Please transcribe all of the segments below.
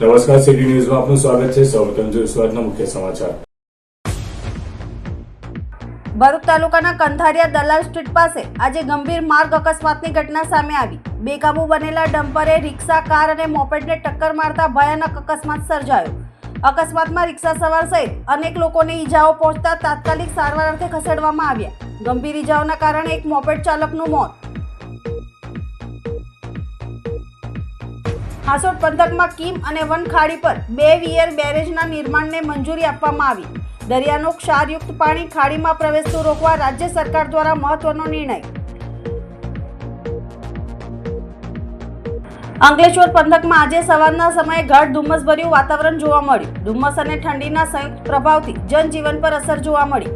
નમસ્કાર સિટી ન્યૂઝમાં આપનું સ્વાગત છે. સૌપ્રથમ જોઈશું મુખ્ય સમાચાર. ભરૂચ તાલુકાના કંથારિયા દલાલ સ્ટ્રીટ પાસે આજે ગંભીર માર્ગ અકસ્માતની ઘટના સામે આવી. બેકાબુ બનેલા ડમ્પરે રિક્ષા, કાર અને મોપેડને ટક્કર મારતા ભયાનક અકસ્માત સર્જાયો. અકસ્માતમાં રિક્ષા સવાર સહિત અનેક લોકોને ઈજાઓ પહોંચતા તાત્કાલિક સારવાર અર્થે ખસેડવામાં આવ્યા. ગંભીર ઈજાઓના કારણે એક મોપેડ ચાલકનું મોત હાસોટ પંથકમાં કીમ અને વન ખાડી પર બે વિયર બેરેજના નિર્માણને મંજૂરી આપવામાં આવી. દરિયાનું ક્ષારયુક્ત પાણી ખાડીમાં પ્રવેશતું રોકવા રાજ્ય સરકાર દ્વારા મહત્વનો નિર્ણય. અંકલેશ્વર પંથકમાં આજે સવારના સમયે ગાઢ ધુમ્મસભર્યું વાતાવરણ જોવા મળ્યું. ધુમ્મસ અને ઠંડીના સંયુક્ત પ્રભાવથી જનજીવન પર અસર જોવા મળી.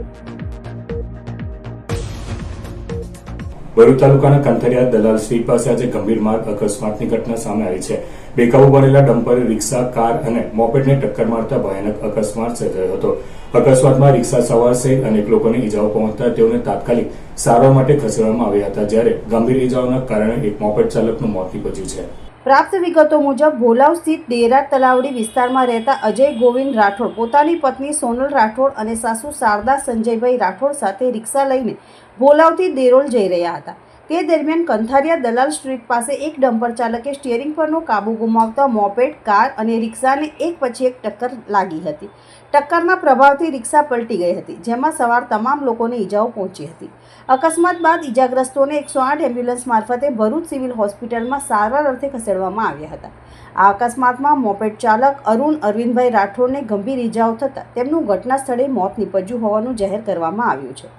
ભરૂચ તાલુકાના કંથરિયા દલાલ સ્ટ્રીટ પાસે આજે ગંભીર માર્ગ અકસ્માતની ઘટના સામે આવી છે. બેકાબુ બનેલા ડમ્પરે રિક્ષા, કાર અને મોપેડને ટક્કર મારતા ભયાનક અકસ્માત સર્જાયો હતો. અકસ્માતમાં રિક્ષા સવાર સહિત અનેક લોકોને ઈજાઓ પહોંચતા તેઓને તાત્કાલિક સારવાર માટે ખસેડવામાં આવ્યા હતા, જ્યારે ગંભીર ઈજાઓના કારણે એક મોપેડ ચાલકનું મોત નીપજ્યું છે. પ્રાપ્ત વિગતો મુજબ, ભોલાવ સ્થિત દેરા તલાવડી વિસ્તારમાં રહેતા અજય ગોવિંદ રાઠોડ, પોતાની પત્ની સોનલ રાઠોડ અને સાસુ શારદા સંજયભાઈ રાઠોડ સાથે રિક્ષા લઈને ભોલાવથી દેરોલ જઈ રહ્યા હતા. તે દરમિયાન કંથારિયા દલાલ સ્ટ્રીટ પાસે એક ડમ્પર ચાલકે સ્ટિયરિંગ પરનો કાબુ ગુમાવતા મોપેડ, કાર અને રિક્ષાને એક પછી એક ટક્કર લાગી હતી. ટક્કરના પ્રભાવથી રિક્ષા પલટી ગઈ હતી, જેમાં સવાર તમામ લોકોને ઈજાઓ પહોંચી હતી. અકસ્માત બાદ ઈજાગ્રસ્તોને એકસો આઠ એમ્બ્યુલન્સ મારફતે ભરૂચ સિવિલ હોસ્પિટલમાં સારવાર અર્થે ખસેડવામાં આવ્યા હતા. આ અકસ્માતમાં મોપેડ ચાલક અરુણ, અરવિંદભાઈ રાઠોડને ગંભીર ઈજાઓ થતાં તેમનું ઘટના સ્થળે મોત નીપજ્યું હોવાનું જાહેર કરવામાં આવ્યું છે.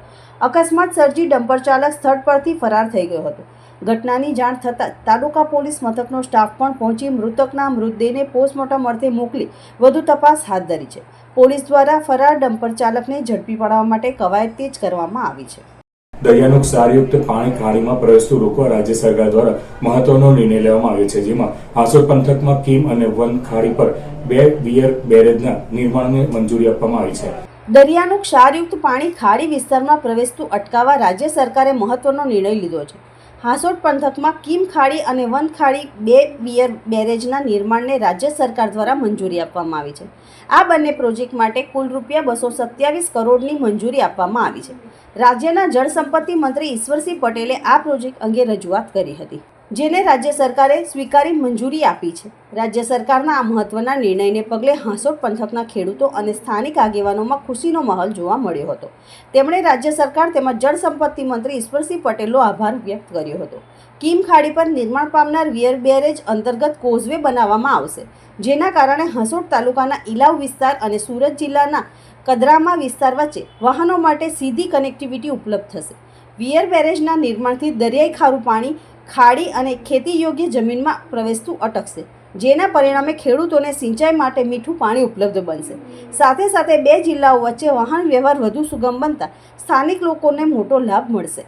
અકસ્માત સર્જી ડમ્પર ચાલક સ્થળ પરથી ફરાર થઈ ગયો હતો. ઘટનાની જાણ થતાં તાલુકા પોલીસ મથકનો સ્ટાફ પણ પહોંચી મૃતકના મૃતદેહને પોસ્ટમોર્ટમ અર્થે મોકલી વધુ તપાસ હાથ ધરી છે. પોલીસ દ્વારા ફરાર ડમ્પર ચાલકને ઝડપી પાડવા માટે કવાયત તેજ કરવામાં આવી છે. દરિયાનું ક્ષારયુક્ત પાણી ખાડીમાં પ્રવેશતું રોકવા રાજ્ય સરકાર દ્વારા મહત્વનો નિર્ણય લેવામાં આવ્યો છે, જેમાં હાંસોદ પંથકમાં કીમ અને વન ખાડી પર બે વિયર બેરેજના નિર્માણને મંજૂરી આપવામાં આવી છે. દરિયાનું ક્ષારયુક્ત પાણી ખાડી વિસ્તારમાં પ્રવેશતું અટકાવવા રાજ્ય સરકારે મહત્વનો નિર્ણય લીધો છે. હાંસોટ પંથકમાં કિમ ખાડી અને વન ખાડી બે બિયર બેરેજના નિર્માણને રાજ્ય સરકાર દ્વારા મંજૂરી આપવામાં આવી છે. આ બંને પ્રોજેક્ટ માટે કુલ રૂપિયા બસો સત્યાવીસ કરોડની મંજૂરી આપવામાં આવી છે. રાજ્યના જળસંપત્તિ મંત્રી ઈશ્વરસિંહ પટેલે આ પ્રોજેક્ટ અંગે રજૂઆત કરી હતી. જેને રાજ્ય સરકારે સ્વીકારી મંજૂરી આપી છે. રાજ્ય સરકારના આ મહત્વના નિર્ણયને પગલે હાંસોટ પંથકના ખેડૂતો અને સ્થાનિક આગેવાનોમાં ખુશીનો માહોલ જોવા મળ્યો હતો. તેમણે રાજ્ય સરકાર તેમજ જળસંપત્તિ મંત્રી ઈશ્વરસિંહ પટેલનો આભાર વ્યક્ત કર્યો હતો. કીમ ખાડી પર નિર્માણ પામનાર વિયર બેરેજ અંતર્ગત કોઝવે બનાવવામાં આવશે, જેના કારણે હાંસોટ તાલુકાના ઇલાવ વિસ્તાર અને સુરત જિલ્લાના કદરામા વિસ્તાર વચ્ચે વાહનો માટે સીધી કનેક્ટિવિટી ઉપલબ્ધ થશે. વિયર બેરેજના નિર્માણથી દરિયાઈ ખારું પાણી ખાડી અને ખેતી યોગ્ય જમીનમાં પ્રવેશતું અટકશે, જેના પરિણામે ખેડૂતોને સિંચાઈ માટે મીઠું પાણી ઉપલબ્ધ બનશે. સાથે સાથે બે જિલ્લાઓ વચ્ચે વાહન વ્યવહાર વધુ સુગમ બનતા સ્થાનિક લોકોને મોટો લાભ મળશે.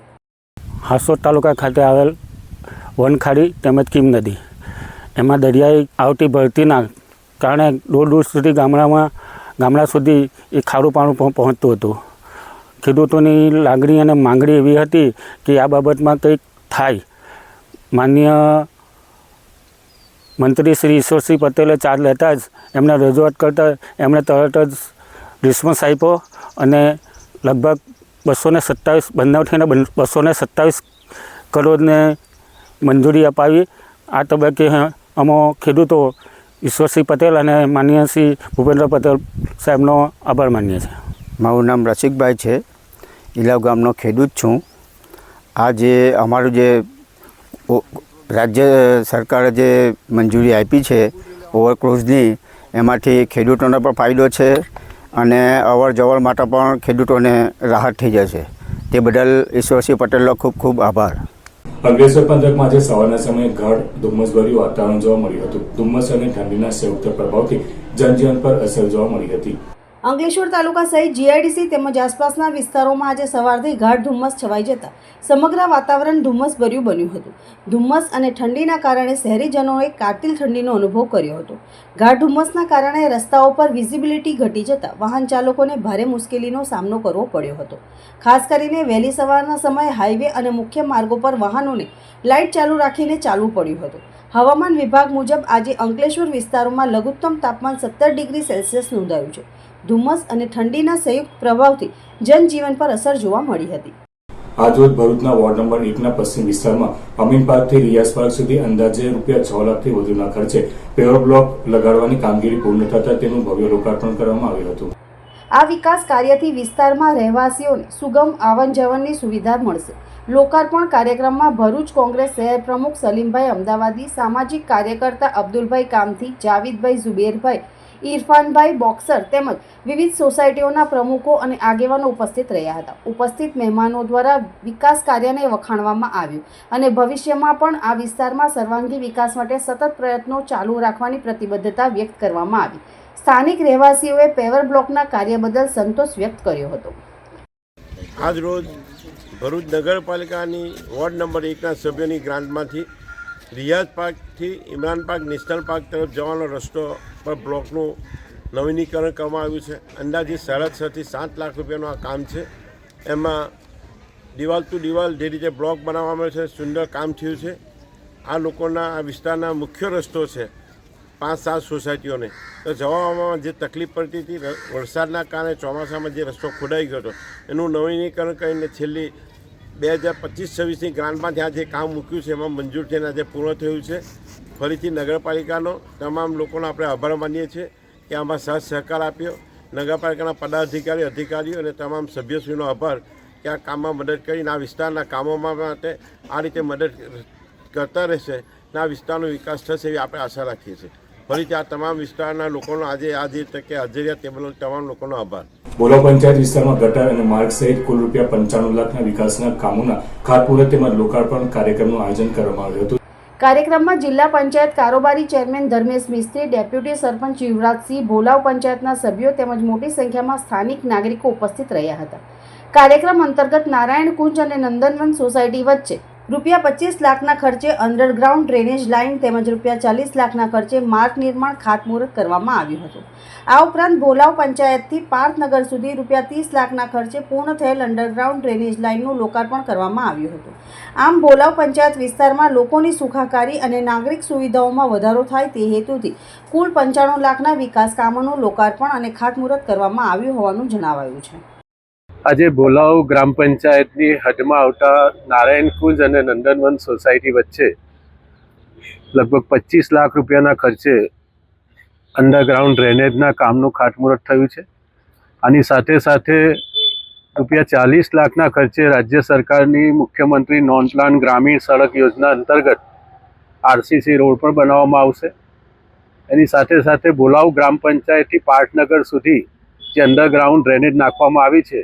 હાસોદ તાલુકા ખાતે આવેલ વનખાડી તેમજ કિમ નદી. એમાં દરિયાઈ આવતી ભરતીના કારણે દૂર દૂર સુધી ગામડામાં, ગામડા સુધી એ ખારું પાણું પહોંચતું હતું. ખેડૂતોની લાગણી અને માંગણી એવી હતી કે આ બાબતમાં કંઈક થાય. માન્ય મંત્રી શ્રી ઈશ્વરસિંહ પટેલે ચાર્જ લેતા જ એમને રજૂઆત કરતાં એમણે તરત જ રિસ્પોન્સ આપ્યો અને લગભગ બસો ને સત્તાવીસ થઈને બસો ને સત્તાવીસ કરોડને મંજૂરી અપાવી. આ તબક્કે અમો ખેડૂતો ઈશ્વરસિંહ પટેલ અને માન્ય શ્રી ભૂપેન્દ્ર પટેલ સાહેબનો આભાર માનીએ છીએ. મારું નામ રસિકભાઈ છે. ઇલાવ ગામનો ખેડૂત છું. આ જે અમારું જે રાજ્ય સરકારે જે મંજૂરી આપી છે ઓવરક્રોઝની, એમાંથી ખેડૂતોને પણ ફાયદો છે અને અવર જવર માટે પણ ખેડૂતોને રાહત થઈ જશે તે બદલ ઈશ્વરસિંહ પટેલનો ખૂબ ખૂબ આભાર. અંકલેશ્વર પંથકમાં આજે સવારના સમયે ગાઢ ધુમ્મસભર્યું વાતાવરણ જોવા મળ્યું હતું. ધુમ્મસ અને ઠંડીના સંયુક્ત પ્રભાવથી જનજીવન પર અસર જોવા મળી હતી. અંકલેશ્વર તાલુકા સહિત જીઆઈડીસી તેમજ આસપાસના વિસ્તારોમાં આજે સવારથી ગાઢ ધુમ્મસ છવાઈ જતા સમગ્ર વાતાવરણ ધુમ્મસભર્યું બન્યું હતું. ધુમ્મસ અને ઠંડીના કારણે શહેરીજનોએ કાતિલ ઠંડીનો અનુભવ કર્યો હતો. ગાઢ ધુમ્મસના કારણે રસ્તાઓ પર વિઝિબિલિટી ઘટી જતા વાહન ચાલકોને ભારે મુશ્કેલીનો સામનો કરવો પડ્યો હતો. ખાસ કરીને વહેલી સવારના સમયે હાઈવે અને મુખ્ય માર્ગો પર વાહનોને લાઇટ ચાલુ રાખીને ચાલવું પડ્યું હતું. હવામાન વિભાગ મુજબ આજે અંકલેશ્વર વિસ્તારોમાં લઘુત્તમ તાપમાન સત્તર ડિગ્રી સેલ્સિયસ નોંધાયું છે. ધુમ્મસ અને ઠંડીના સંયુક્ત પ્રભાવથી જનજીવન પર અસર જોવા મળી હતી. આજરોજ ભરૂચના વોર્ડ નંબર એકના પશ્ચિમ વિસ્તારમાં અમીન પાર્કથી રિયાઝ પાર્ક સુધી અંદાજે રૂપિયા છ લાખથી વધુના ખર્ચે પેવર બ્લોક લગાડવાની કામગીરી પૂર્ણ થતાં તેનું ભવ્ય લોકાર્પણ કરવામાં આવ્યું હતું. આ વિકાસ કાર્યથી વિસ્તારમાં રહેવાસીઓને સુગમ આવન જવનની સુવિધા મળશે. લોકાર્પણ કાર્યક્રમમાં ભરૂચ કોંગ્રેસ શહેર પ્રમુખ સલીમભાઈ અમદાવાદી સામાજિક કાર્યકર્તા અબ્દુલભાઈ કામથી જાવીદભાઈ ઝુબેરભાઈ ઇરફાનભાઈ બોક્સર તેમજ વિવિધ સોસાયટીઓના પ્રમુખો અને આગેવાનો ઉપસ્થિત રહ્યા હતા. ઉપસ્થિત મહેમાનો દ્વારા વિકાસ કાર્યને વખાણવામાં આવ્યું અને ભવિષ્યમાં પણ આ વિસ્તારમાં સર્વાંગી વિકાસ માટે સતત પ્રયત્નો ચાલુ રાખવાની પ્રતિબદ્ધતા વ્યક્ત કરવામાં આવી. સ્થાનિક રહેવાસીઓએ પેવર બ્લોકના કાર્ય બદલ સંતોષ વ્યક્ત કર્યો હતો. આજ રોજ ભરૂચ નગરપાલિકાની વોર્ડ નંબર એકના સભ્યની ગ્રાન્ટમાંથી રિયાઝ પાર્કથી ઇમરાન પાર્ક નેશનલ પાર્ક તરફ જવાનો રસ્તો પર બ્લોકનું નવીનીકરણ કરવામાં આવ્યું છે. અંદાજિત સાડા છથી સાત લાખ રૂપિયાનું આ કામ છે. એમાં દિવાલ ટુ દિવાલ જે રીતે બ્લોક બનાવવામાં આવ્યો છે, સુંદર કામ થયું છે. આ લોકોના, આ વિસ્તારના મુખ્ય રસ્તો છે પાંચ સાત સોસાયટીઓને. તો જવામાં જે તકલીફ પડતી હતી, વરસાદના કારણે ચોમાસામાં જે રસ્તો ખોડાઈ ગયો હતો, એનું નવીનીકરણ કરીને છેલ્લી બે હજાર પચીસ છવ્વીસની ગ્રાન્ટમાં ત્યાં જે કામ મૂક્યું છે, એમાં મંજૂર થઈને આજે પૂર્ણ થયું છે. ફરીથી નગરપાલિકાનો તમામ લોકોનો આપણે આભાર માનીએ છીએ કે આમાં સહજ સહકાર આપ્યો. નગરપાલિકાના પદાધિકારી, અધિકારીઓ અને તમામ સભ્યશ્રીનો આભાર કે આ કામમાં મદદ કરીને, આ વિસ્તારના કામોમાં માટે આ રીતે મદદ કરતા રહેશે અને આ વિસ્તારનો વિકાસ થશે એવી આપણે આશા રાખીએ છીએ. ફરીથી આ તમામ વિસ્તારના લોકોનો આજે આ જે તકે હાજરિયા તે બદલ તમામ લોકોનો આભાર. બોલાવ પંચાયત વિસ્તારમાં ગટર અને માર્ગ સહિત કુલ રૂપિયા પંચાણું લાખના વિકાસના કામોના ખાતમુહૂર્ત તેમજ લોકાર્પણ કાર્યક્રમનું આયોજન કરવામાં આવ્યું હતું. કાર્યક્રમમાં જિલ્લા પંચાયત કારોબારી ચેરમેન ધર્મેશ મિસ્ત્રી ડેપ્યુટી સરપંચ યુવરાજસિંહ ભોલાવ પંચાયતના સભ્યો તેમજ મોટી સંખ્યામાં સ્થાનિક નાગરિકો ઉપસ્થિત રહ્યા હતા. કાર્યક્રમ અંતર્ગત નારાયણ કુંજ અને નંદનવન સોસાયટી વચ્ચે રૂપિયા પચીસ લાખના ખર્ચે અંડરગ્રાઉન્ડ ડ્રેનેજ લાઇન તેમજ રૂપિયા ચાલીસ લાખના ખર્ચે માર્ગ નિર્માણ ખાતમુહૂર્ત કરવામાં આવ્યું હતું. આ ઉપરાંત ભોલાવ પંચાયતથી પાર્થનગર સુધી રૂપિયા ત્રીસ લાખના ખર્ચે પૂર્ણ થયેલ અંડરગ્રાઉન્ડ ડ્રેનેજ લાઇનનું લોકાર્પણ કરવામાં આવ્યું હતું. આમ ભોલાવ પંચાયત વિસ્તારમાં લોકોની સુખાકારી અને નાગરિક સુવિધાઓમાં વધારો થાય તે હેતુથી કુલ પંચાણું લાખના વિકાસ કામોનું લોકાર્પણ અને ખાતમુહૂર્ત કરવામાં આવ્યું હોવાનું જણાવાયું છે. આજે બોલાવ ગ્રામ પંચાયતની હદમાં આવતા નારાયણ કુંજ અને નંદનવન સોસાયટી વચ્ચે લગભગ પચીસ લાખ રૂપિયાના ખર્ચે અંડરગ્રાઉન્ડ ડ્રેનેજના કામનું ખાતમુહૂર્ત થયું છે. આની સાથે સાથે રૂપિયા ચાલીસ લાખના ખર્ચે રાજ્ય સરકારની મુખ્યમંત્રી નોન પ્લાન ગ્રામીણ સડક યોજના અંતર્ગત આરસીસી રોડ પણ બનાવવામાં આવશે. એની સાથે સાથે બોલાવ ગ્રામ પંચાયતથી પાટનગર સુધી જે અંડરગ્રાઉન્ડ ડ્રેનેજ નાખવામાં આવી છે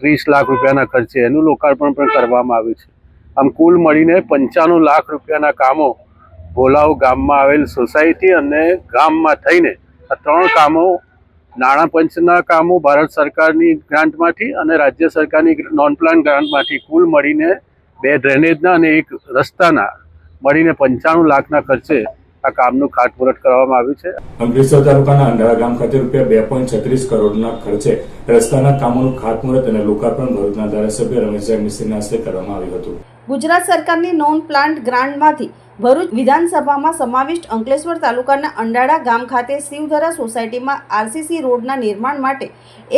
ત્રીસ લાખ રૂપિયાના ખર્ચે એનું લોકાર્પણ પણ કરવામાં આવ્યું છે. આમ કુલ મળીને પંચાણું લાખ રૂપિયાના કામો ભોલાવ ગામમાં આવેલ સોસાયટી અને ગામમાં થઈને આ ત્રણ કામો નાણાં પંચના કામો ભારત સરકારની ગ્રાન્ટમાંથી અને રાજ્ય સરકારની નોન પ્લાન ગ્રાન્ટમાંથી કુલ મળીને બે ડ્રેનેજના અને એક રસ્તાના મળીને પંચાણું લાખના ખર્ચે આ કામનું ખાતમુહૂર્ત કરવામાં આવ્યું છે. અંકલેશ્વર તાલુકાના અંધારા ગામ ખાતે રૂપિયા બે પોઈન્ટ છત્રીસ કરોડના ખર્ચે રસ્તાના કામોનું ખાતમુહૂર્ત અને લોકાર્પણ ભરૂચના ધારાસભ્ય રમેશભાઈ મિસ્ત્રીના હસ્તે કરવામાં આવ્યું હતું. ગુજરાત સરકારની નોન પ્લાન્ટ ગ્રાન્ટમાંથી ભરૂચ વિધાનસભામાં સમાવિષ્ટ અંકલેશ્વર તાલુકાના અંડાળા ગામ ખાતે શિવધરા સોસાયટીમાં આરસીસી રોડના નિર્માણ માટે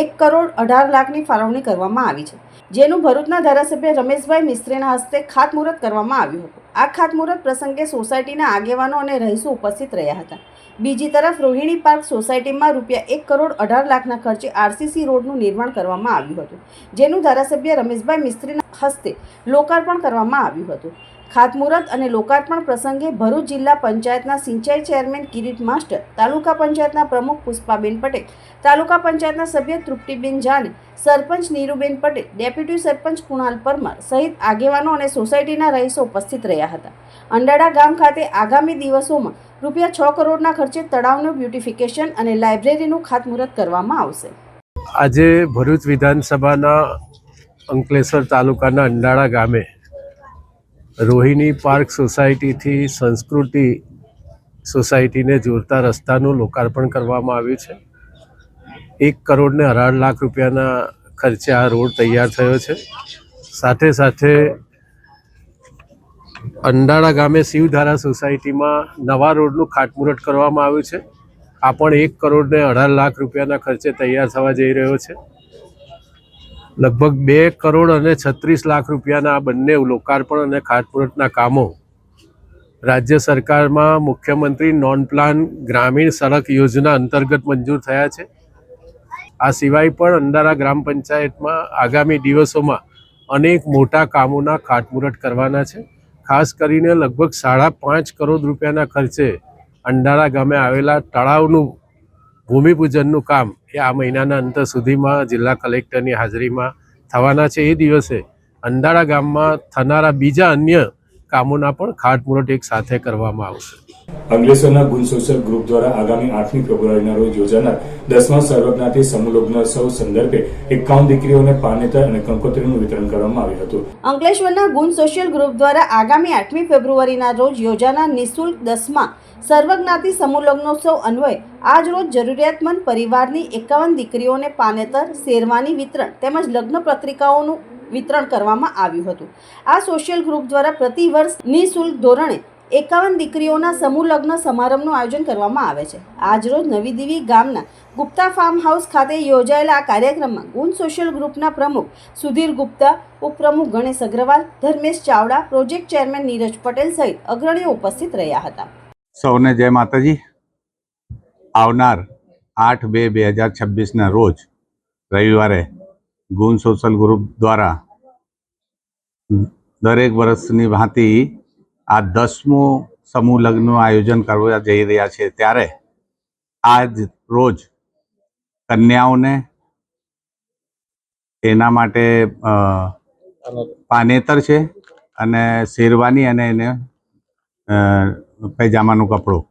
એક કરોડ અઢાર લાખની ફાળવણી કરવામાં આવી છે. જેનું ભરૂચના ધારાસભ્ય રમેશભાઈ મિસ્ત્રીના હસ્તે ખાતમુહૂર્ત કરવામાં આવ્યું હતું. આ ખાતમુહૂર્ત પ્રસંગે સોસાયટીના આગેવાનો અને રહીશો ઉપસ્થિત રહ્યા હતા. બીજી તરફ રોહિણી પાર્ક સોસાયટીમાં રૂપિયા એક કરોડ અઢાર લાખના ખર્ચે આરસીસી રોડનું નિર્માણ કરવામાં આવ્યું હતું, જેનું ધારાસભ્ય રમેશભાઈ મિસ્ત્રીના હસ્તે લોકાર્પણ કરવામાં આવ્યું હતું. ખાતમુહૂર્ત અને લોકાર્પણ પ્રસંગે ભરૂચ જિલ્લા પંચાયતના સિંચાઈ ચેરમેન કિરીટ માસ્ટર, તાલુકા પંચાયતના પ્રમુખ પુષ્પાબેન પટેલ, તાલુકા પંચાયતના સભ્ય તૃપ્તિબેન જાને સરપંચ નીરુબેન પટેલ, ડેપ્યુટી સરપંચ કુણાલ પરમાર સહિત આગેવાનો અને સોસાયટીના રહીશો ઉપસ્થિત રહ્યા હતા. અંડાડા ગામ ખાતે આગામી દિવસોમાં રૂપિયા છ કરોડના ખર્ચે તળાવનું બ્યુટિફિકેશન અને લાઇબ્રેરીનું ખાતમુહૂર્ત કરવામાં આવશે. આજે ભરૂચ વિધાનસભાના અંકલેશ્વર તાલુકાના અંડાળા ગામે રોહિણી પાર્ક સોસાયટીથી સંસ્કૃતિ સોસાયટીને જોડતા રસ્તાનું લોકાર્પણ કરવામાં આવ્યું છે. એક કરોડને અઢાર લાખ રૂપિયાના ખર્ચે આ રોડ તૈયાર થયો છે. સાથે સાથે અંડાળા ગામે શિવધારા સોસાયટીમાં નવા રોડનું ખાટમુરટ કરવામાં આવ્યું છે. આ પણ એક કરોડને અઢાર લાખ રૂપિયાના ખર્ચે તૈયાર થવા જઈ રહ્યો છે. લગભગ બે કરોડ અને છત્રીસ લાખ રૂપિયાના આ બંને લોકાર્પણ અને ખાતમુહૂર્તના કામો રાજ્ય સરકારમાં મુખ્યમંત્રી નોન પ્લાન ગ્રામીણ સડક યોજના અંતર્ગત મંજૂર થયા છે. આ સિવાય પણ અંડારા ગ્રામ પંચાયતમાં આગામી દિવસોમાં અનેક મોટા કામોના ખાતમુહૂર્ત કરવાના છે. ખાસ કરીને લગભગ સાડા પાંચ કરોડ રૂપિયાના ખર્ચે અંડારા ગામે આવેલા તળાવનું ભૂમિપૂજનનું કામ એ આ મહિનાના અંત સુધીમાં જિલ્લા કલેક્ટરની હાજરીમાં થવાના છે. એ દિવસે અંધાળા ગામમાં થનારા બીજા અન્ય કામોના પણ ખાટમુરટ એક સાથે કરવામાં આવશે. અંકલેશ્વરના ગુણ સોશિયલ ગ્રુપ દ્વારા આગામી આઠમી ફેબ્રુઆરીના રોજ યોજાનાર દસમા સર્વજ્ઞાતિ સમૂહલગ્નોત્સવ સંદર્ભે એકાવન દીકરીઓને પાનેતર અને કંકોત્રીનું વિતરણ કરવામાં આવ્યું હતું. અંકલેશ્વરના ગુણ સોશિયલ ગ્રુપ દ્વારા આગામી આઠમી ફેબ્રુઆરીના રોજ યોજાનાર નિઃશુલ્ક દસમા સર્વજ્ઞાતિ સમૂહલગ્નોત્સવ અન્વયે આજ રોજ જરૂરિયાતમંદ પરિવારની એકાવન દીકરીઓને પાનેતર, શેરવાની વિતરણ તેમજ લગ્ન પત્રિકાઓનું વિતરણ કરવામાં આવ્યું હતું. આ સોશિયલ ગ્રુપ દ્વારા પ્રતિ વર્ષ નિઃશુલ્ક ધોરણે એકાવન દીકરીઓના સમૂહ લગ્ન સમારંભનું આયોજન કરવામાં આવે છે. આજરોજ નવી દિલ્હી ગામના ગુપ્તા ફાર્મ હાઉસ ખાતે યોજાયેલા આ કાર્યક્રમમાં ગુણ સોશિયલ ગ્રુપના પ્રમુખ સુધીર ગુપ્તા, ઉપપ્રમુખ ગણેશ અગ્રવાલ, ધર્મેશ ચાવડા, પ્રોજેક્ટ ચેરમેન નીરજ પટેલ સહિત અગ્રણીઓ ઉપસ્થિત રહ્યા હતા. સૌને જય માતાજી. આવનાર આઠ બે બે હજાર છવ્વીસના રોજ રવિવારે ગુણ સોશિયલ ગ્રુપ દ્વારા દરેક વર્ષની ભાંતિ આ દસમું સમૂહ લગ્નનું આયોજન કરવા જઈ રહ્યા છે ત્યારે આજ રોજ કન્યાઓને એના માટે પાનેતર છે અને શેરવાની અને એને પૈજામાનું કપડું.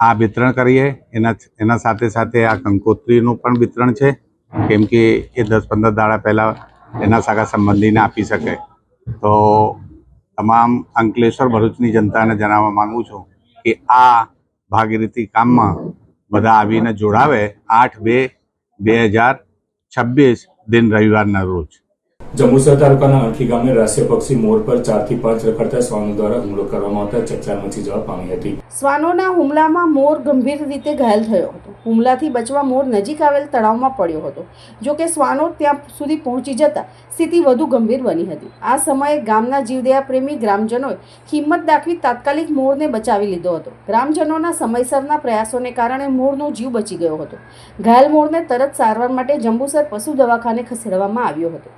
આ વિતરણ કરીએ. એના એના સાથે સાથે આ કંકોત્રીનું પણ વિતરણ છે. કેમ કે એ દસ પંદર દાડા પહેલાં એના સગા સંબંધીને આપી શકે. તો તમામ અંકલેશ્વર ભરૂચની જનતાને જણાવવા માંગુ છું કે આ ભાગીરથી કામમાં બધા આવીને જોડાવે આઠ બે બે હજાર છવ્વીસ દિન રવિવારના રોજ. જંબુસર તાલુકાના અણખી ગામે રાષ્ટ્રીય પક્ષી મોર પર ચારથી પાંચ રખડતા શ્વાનો દ્વારા હુમલો કરવામાં આવતા ચકચાર મચી જવા પામી હતી. શ્વાનોના હુમલામાં મોર ગંભીર રીતે ઘાયલ થયો હતો. હુમલાથી બચવા મોર નજીક આવેલ તળાવમાં પડ્યો હતો. જો કે શ્વાનો ત્યાં સુધી પહોંચી જતા સ્થિતિ વધુ ગંભીર બની હતી. આ સમયે ગામના જીવદયા પ્રેમી ગ્રામજનોએ હિંમત દાખવી તાત્કાલિક મોરને બચાવી લીધો હતો. ગ્રામજનોના સમયસરના પ્રયાસોને કારણે મોરનો જીવ બચી ગયો હતો. ઘાયલ મોરને તરત સારવાર માટે જંબુસર પશુ દવાખાને ખસેડવામાં આવ્યો હતો.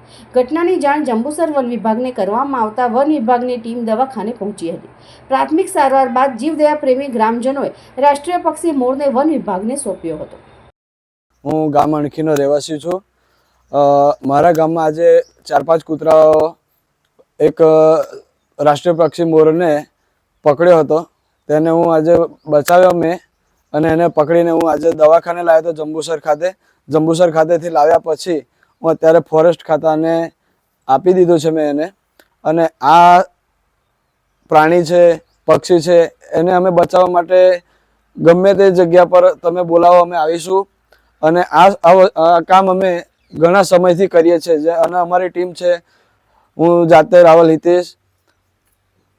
ઘટનાની જાણ જંબુસર વન વિભાગને કરવામાં આવતા વન વિભાગની ટીમ દવાખાને પહોંચી હતી. પ્રાથમિક સારવાર બાદ જીવદયા પ્રેમી ગ્રામજનોએ રાષ્ટ્રીય પક્ષી મોરને વન વિભાગને સોંપ્યો હતો. હું ગામ અણખીનો રહેવાસી છું. મારા ગામમાં આજે ચાર પાંચ કૂતરાઓ એક રાષ્ટ્રીય પક્ષી મોરને પકડ્યો હતો. તેને હું આજે બચાવ્યો મેં અને એને પકડીને હું આજે દવાખાને લાવ્યો હતો જંબુસર ખાતે. જંબુસર ખાતેથી લાવ્યા પછી હું અત્યારે ફોરેસ્ટ ખાતાને આપી દીધું છે મેં એને. અને આ પ્રાણી છે, પક્ષી છે, એને અમે બચાવવા માટે ગમે તે જગ્યા પર તમે બોલાવો, અમે આવીશું. અને આ કામ અમે ઘણા સમયથી કરીએ છીએ અને અમારી ટીમ છે. હું જાતે રાવલ હિતેશ,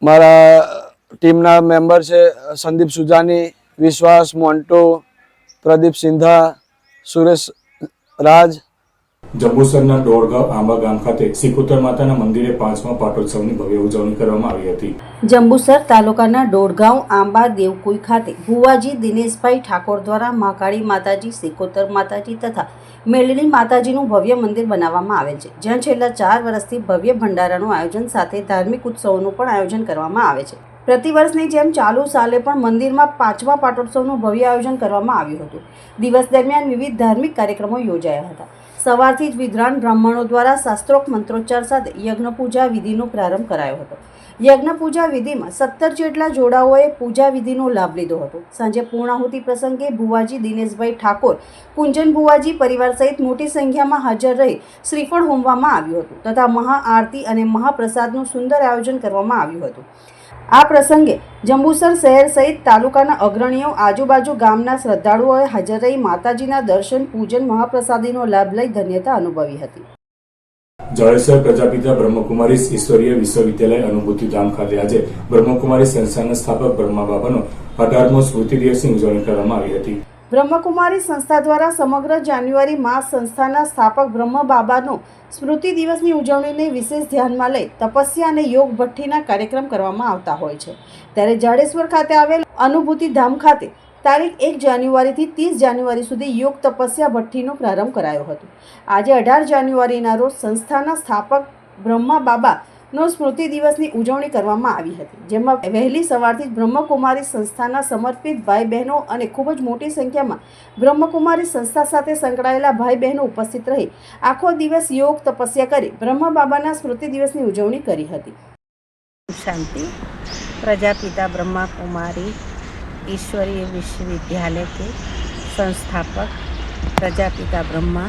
મારા ટીમના મેમ્બર છે, સંદીપ સુજાની, વિશ્વાસ મોન્ટો, પ્રદીપ સિંધા, સુરેશ રાજ જંબુસરના ડોળગાંવ આંબા ગામ ખાતે સિકોતર માતાના મંદિરે પાંચમા પાટોત્સવની ભવ્ય ઉજવણી કરવામાં આવી હતી. જંબુસર તાલુકાના ડોડગાંવ આંબા દેવકુઈ ખાતે ભુવાજી દિનેશભાઈ ઠાકોર દ્વારા મહાકાળી માતાજી સિકોતર માતાજી તથા મેલડી માતાજીનું ભવ્ય મંદિર બનાવવામાં આવેલ છે. જ્યાં છેલ્લા ચાર વર્ષથી ભવ્ય ભંડારાનું આયોજન સાથે ધાર્મિક ઉત્સવોનું પણ આયોજન કરવામાં આવે છે. પ્રતિવર્ષની જેમ ચાલુ સાલે પણ મંદિરમાં પાંચમા પાટોત્સવનું ભવ્ય આયોજન કરવામાં આવ્યું હતું. દિવસ દરમિયાન વિવિધ ધાર્મિક કાર્યક્રમો યોજાયા હતા. સવારથી જ વિદ્વાન બ્રાહ્મણો દ્વારા શાસ્ત્રોક્ત મંત્રોચ્ચાર સાથે યજ્ઞ પૂજા વિધિનો પ્રારંભ કરાયો હતો. યજ્ઞ પૂજા વિધિમાં સત્તર જેટલા જોડાઓએ પૂજા વિધિનો લાભ લીધો હતો. સાંજે પૂર્ણાહુતિ પ્રસંગે ભુવાજી દિનેશભાઈ ઠાકોર, કુંજન ભુવાજી પરિવાર સહિત મોટી સંખ્યામાં હાજર રહી શ્રીફળ હોમવામાં આવ્યું હતું તથા મહાઆરતી અને મહાપ્રસાદનું સુંદર આયોજન કરવામાં આવ્યું હતું. આ પ્રસંગે જંબુસર શહેર સહિત તાલુકાના અગ્રણીઓ, આજુબાજુ ગામના શ્રદ્ધાળુઓએ હાજર રહી માતાજીના દર્શન, પૂજન, મહાપ્રસાદીનો લાભ લઈ ધન્યતા અનુભવી હતી. જળેશ્વર પ્રજાપિતા બ્રહ્મકુમારી ઈશ્વરીય વિશ્વવિદ્યાલય અનુભૂતિ ધામ ખાતે આજે બ્રહ્મકુમારી સંસ્થાના સ્થાપક બ્રહ્મા બાબાનો અઢારમો સ્મૃતિ દિવસની ઉજવણી કરવામાં આવી હતી. બ્રહ્મકુમારી સંસ્થા દ્વારા સમગ્ર જાન્યુઆરી માસ સંસ્થાના સ્થાપક બ્રહ્મ બાબાનો સ્મૃતિ દિવસની ઉજવણીને વિશેષ ધ્યાનમાં લઈ તપસ્યા અને યોગ ભઠ્ઠીના કાર્યક્રમ કરવામાં આવતા હોય છે. ત્યારે જાડેશ્વર ખાતે આવેલ અનુભૂતિ ધામ ખાતે તારીખ એક જાન્યુઆરીથી ત્રીસ જાન્યુઆરી સુધી યોગ તપસ્યા ભઠ્ઠીનો પ્રારંભ કરાયો હતો. આજે અઢાર જાન્યુઆરીના રોજ સંસ્થાના સ્થાપક બ્રહ્મા બાબાનો સ્મૃતિ દિવસની ઉજવણી કરવામાં આવી હતી જેમાં વહેલી સવારથી જ બ્રહ્મકુમારી સંસ્થાના સમર્પિત ભાઈ બહેનો અને ખૂબ જ મોટી સંખ્યામાં બ્રહ્મકુમારી સંસ્થા સાથે સંકળાયેલા ભાઈ બહેનો ઉપસ્થિત રહી આખો દિવસ યોગ તપસ્યા કરી બ્રહ્મા બાબાના સ્મૃતિ દિવસની ઉજવણી કરી હતી शांति प्रजापिता ब्रह्मा कुमारी ईश्वरीय विश्वविद्यालय के संस्थापक प्रजापिता ब्रह्मा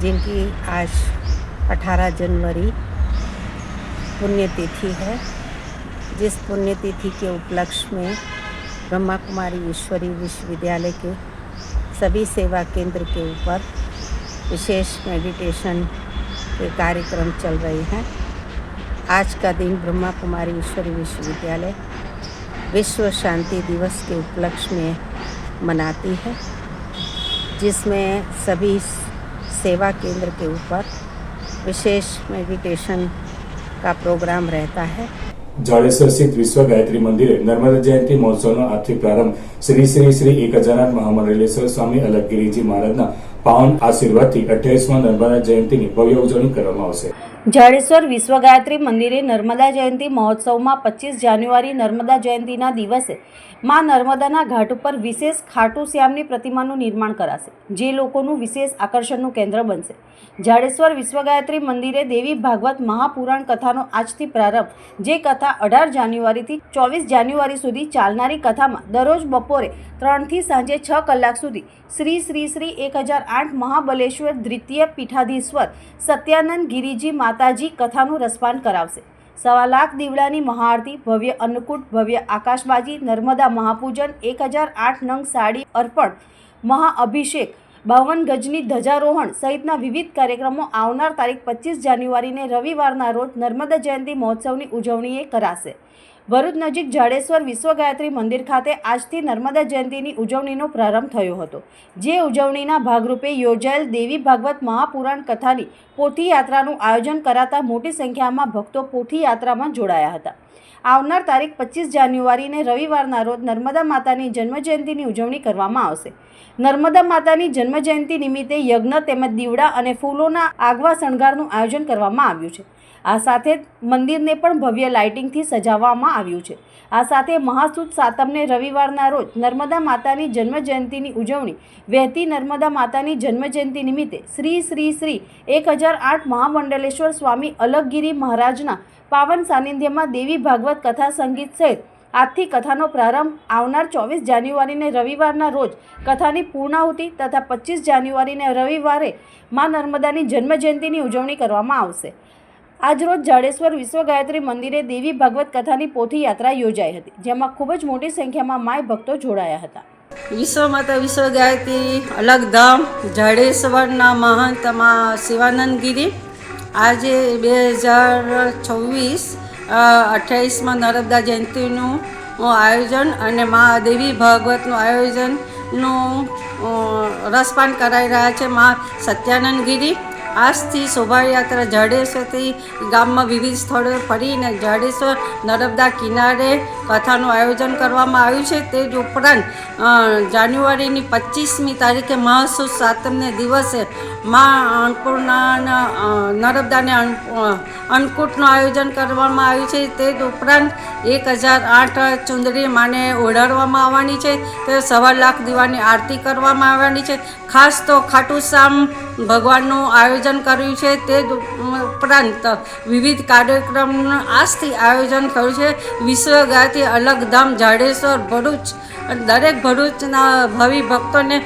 जिनकी आज 18 जनवरी पुण्यतिथि है। जिस पुण्यतिथि के उपलक्ष्य में ब्रह्मा कुमारी ईश्वरी विश्वविद्यालय के सभी सेवा केंद्र के ऊपर विशेष मेडिटेशन के कार्यक्रम चल रहे हैं। आज का दिन ब्रह्मा कुमारी ईश्वरी विश्वविद्यालय विश्व शांति दिवस के उपलक्ष्य में मनाती है, जिसमें सभी सेवा केंद्र के ऊपर विशेष मेडिटेशन का प्रोग्राम रहता है જાડેશ્વર સ્થિત વિશ્વ ગાયત્રી મંદિરે નર્મદા જયંતિ મહોત્સવનો આજથી પ્રારંભ શ્રી શ્રી શ્રી એક હજારનાથ મહામંડલેશ્વર સ્વામી અલગગીરીજી મહારાજના પાવન આશીર્વાદથી અઠ્યાવીસમાં નર્મદા જયંતિની ભવ્ય ઉજવણી કરવામાં આવશે જાડેશ્વર વિશ્વગાયત્રી મંદિરે નર્મદા જયંતિ મહોત્સવમાં પચીસ જાન્યુઆરી નર્મદા જયંતિના દિવસે માં નર્મદાના ઘાટ ઉપર વિશેષ ખાટુ શ્યામની પ્રતિમાનું નિર્માણ કરાશે, જે લોકોનું વિશેષ આકર્ષણનું કેન્દ્ર બનશે. જાડેશ્વર વિશ્વગાયત્રી મંદિરે દેવી ભાગવત મહાપુરાણ કથાનો આજથી પ્રારંભ, જે કથા અઢાર જાન્યુઆરીથી ચોવીસ જાન્યુઆરી સુધી ચાલનારી કથામાં દરરોજ બપોરે ત્રણથી સાંજે છ કલાક સુધી શ્રી શ્રી શ્રી એક હજાર આઠ મહાબલેશ્વર દ્વિતીય પીઠાધીશ્વર સત્યાનંદ ગિરિજી માતાજી કથાનું રસપાન કરાવશે. સવા લાખ દીવડાની મહાઆરતી, ભવ્ય અન્નકૂટ, ભવ્ય આકાશબાજી, નર્મદા મહાપૂજન, એક હજાર આઠ નંગ સાડી અર્પણ, મહાઅભિષેક બાવન ગજની ધજારોહણ સહિતના વિવિધ કાર્યક્રમો આવનાર તારીખ પચીસ જાન્યુઆરીને રવિવારના રોજ નર્મદા જયંતિ મહોત્સવની ઉજવણીએ કરાશે. ભરૂચ નજીક જાડેશ્વર વિશ્વ ગાયત્રી મંદિર ખાતે આજથી નર્મદા જયંતિની ઉજવણીનો પ્રારંભ થયો હતો. જે ઉજવણીના ભાગરૂપે યોજાયેલ દેવી ભાગવત મહાપુરાણ કથાની પોથી યાત્રાનું આયોજન કરાતા મોટી સંખ્યામાં ભક્તો પોથી યાત્રામાં જોડાયા હતા. આવનાર તારીખ પચીસ જાન્યુઆરીને રવિવારના રોજ નર્મદા માતાની જન્મજયંતિની ઉજવણી કરવામાં આવશે. નર્મદા માતાની જન્મજયંતિ નિમિત્તે યજ્ઞ તેમજ દીવડા અને ફૂલોના આગવા શણગારનું આયોજન કરવામાં આવ્યું છે. આ સાથે મંદિરને પણ ભવ્ય લાઇટિંગથી સજાવવામાં આવ્યું છે. આ સાથે મહાસુદ સાતમને રવિવારના રોજ નર્મદા માતાની જન્મજયંતિની ઉજવણી, વહેતી નર્મદા માતાની જન્મજયંતિ નિમિત્તે શ્રી શ્રી શ્રી એક હજાર આઠ મહામંડલેશ્વર સ્વામી અલગગીરી મહારાજના પાવન સાનિધ્યમાં દેવી ભાગવત કથા સંગીત સહિત આજથી કથાનો પ્રારંભ આવનાર ચોવીસ જાન્યુઆરીને રવિવારના રોજ કથાની પૂર્ણાહુતિ તથા પચીસ જાન્યુઆરીને રવિવારે મા નર્મદાની જન્મજયંતિની ઉજવણી કરવામાં આવશે. આજરોજ જાડેશ્વર વિશ્વ ગાયત્રી મંદિરે દેવી ભાગવત કથાની પોથી યાત્રા યોજાઈ હતી, જેમાં ખૂબ જ મોટી સંખ્યામાં માય ભક્તો જોડાયા હતા. વિશ્વ માતા વિશ્વ ગાયત્રી, અલગ ધામ, જાડેશ્વરના મહંતમાં શિવાનંદગીરી. આજે બે હજાર છવ્વીસ અઠ્યાવીસમાં નર્મદા જયંતિનું આયોજન અને મા દેવી ભાગવતનું આયોજનનું રસપાન કરાઈ રહ્યા છે મા સત્યાનંદગીરી. આજથી શોભાયાત્રા જાડેશ્વરથી ગામમાં વિવિધ સ્થળોએ ફરીને જાડેશ્વર નર્મદા કિનારે કથાનું આયોજન કરવામાં આવ્યું છે. તે જ ઉપરાંત જાન્યુઆરીની પચીસમી તારીખે મહાસુદ સાતમને દિવસે મા અન્નપૂર્ણાના નર્મદાને અન્ન- અન્નકૂટનું આયોજન કરવામાં આવ્યું છે. તે જ ઉપરાંત, એક હજાર આઠ ચુંદડી માને ઓઢાડવામાં આવવાની છે. તે સવા લાખ દીવાની આરતી કરવામાં આવવાની છે. ખાસ તો ખાટુ શ્યામ ભગવાનનું આયોજન કર્યું છે. તે ઉપરાંત વિવિધ કાર્યક્રમનું આજથી આયોજન થયું છે. વિશ્વગાથી અલગધામ જાડેશ્વર ભરૂચ. દરેક ભરૂચના ભવિ ભક્તોને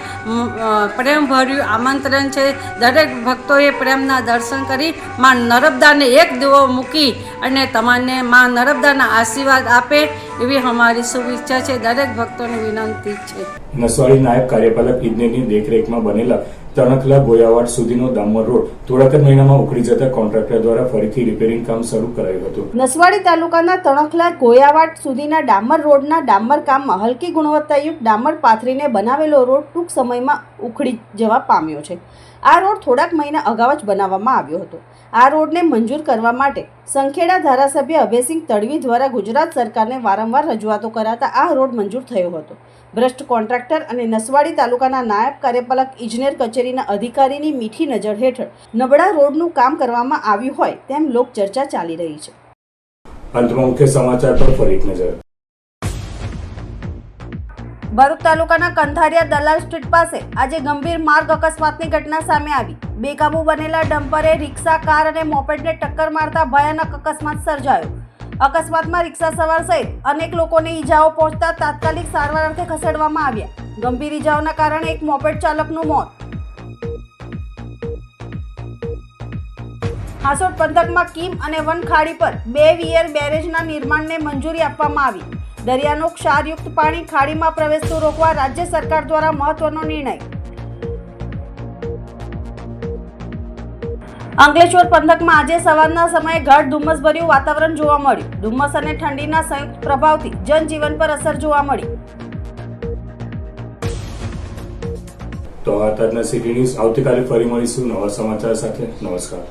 પ્રેમભર્યું આમંત્રણ છે. દરેક ભક્તોએ પ્રેમના દર્શન કરી માં નર્મદાને એક દીવો મૂકી અને તમને માં નર્મદાના આશીર્વાદ આપે. એવી અમારી શુભેચ્છા છે દરેક ભક્તોને વિનંતી છે. નસવાડી નાયબ કાર્યપાલક ઇજનેરની દેખરેખમાં બનેલા તણખલા ગોયાવાડ સુધીનો ડામર રોડ થોડાક જ મહિનામાં ઉખડી જતા કોન્ટ્રાક્ટર દ્વારા ફરીથી રિપેરિંગ કામ શરૂ કરાયું હતું. નસવાડી તાલુકાના તણખલા ગોયાવાડ સુધીના ડામર રોડના ડામર કામમાં હલકી ગુણવત્તાયુક્ત ડામર પાથરીને બનાવેલો રોડ ટૂંક સમયમાં ઉખડી જવા પામ્યો છે. આ રોડ થોડાક મહિના અગાઉ જ બનાવવામાં આવ્યો હતો. આ રોડને મંજૂર કરવા માટે સંખેડા ધારાસભ્ય અભયસિંહ તડવી દ્વારા ગુજરાત સરકારને વારંવાર રજૂઆતો કરાતા આ રોડ મંજૂર થયો હતો. ભ્રષ્ટ કોન્ટ્રાક્ટર અને નસવાડી તાલુકાના નાયબ કાર્યપાલક ઇજનેર કચેરીના અધિકારીની મીઠી નજર હેઠળ નબળા રોડનું કામ કરવામાં આવ્યું હોય તેમ લોકચર્ચા ચાલી રહી છે. અંતમાં મુખ્ય સમાચાર પર ફરી નજર. ભરૂચ તાલુકાના કંથારિયા દલાલ સ્ટ્રીટ પાસે આજે ગંભીર માર્ગ અકસ્માતની ઘટના સામે આવી. બેકાબુ બનેલા ડમ્પરે રિક્ષા, કાર અને મોપેડને ટક્કર મારતા ભયાનક અકસ્માત સર્જાયો. અકસ્માતમાં રિક્ષા સવાર સહિત અનેક લોકોને ઈજાઓ પહોંચતા તાત્કાલિક સારવાર અર્થે ખસેડવામાં આવ્યા. ગંભીર ઈજાઓના કારણે એક મોપેડ ચાલકનું મોત. હાસોડ પંથકમાં કીમ અને વન ખાડી પર બે વિયર બેરેજના નિર્માણને મંજૂરી આપવામાં આવી. દરિયાનું ક્ષારયુક્ત પાણી ખાડીમાં પ્રવેશતું રોકવા રાજ્ય સરકાર દ્વારા મહત્વનો નિર્ણય. અંકલેશ્વર પંથકમાં આજે સવારના સમયે ગાઢ ધુમ્મસભર્યું વાતાવરણ જોવા મળ્યું. ધુમ્મસ અને ઠંડીના સંયુક્ત પ્રભાવથી જનજીવન પર અસર જોવા મળી. તો આ તાજના સિટી ન્યૂઝ આવતીકાલે ફરી મળીશું નવા સમાચાર સાથે. નમસ્કાર.